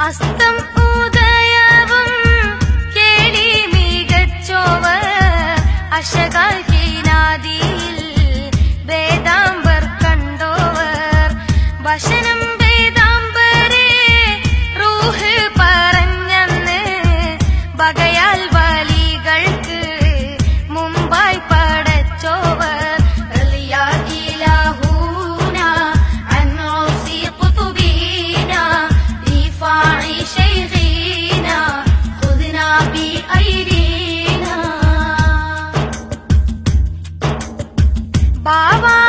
അസ്തം ഉദയവും കേളി മികച്ചോവ അശകാൽ 爸爸。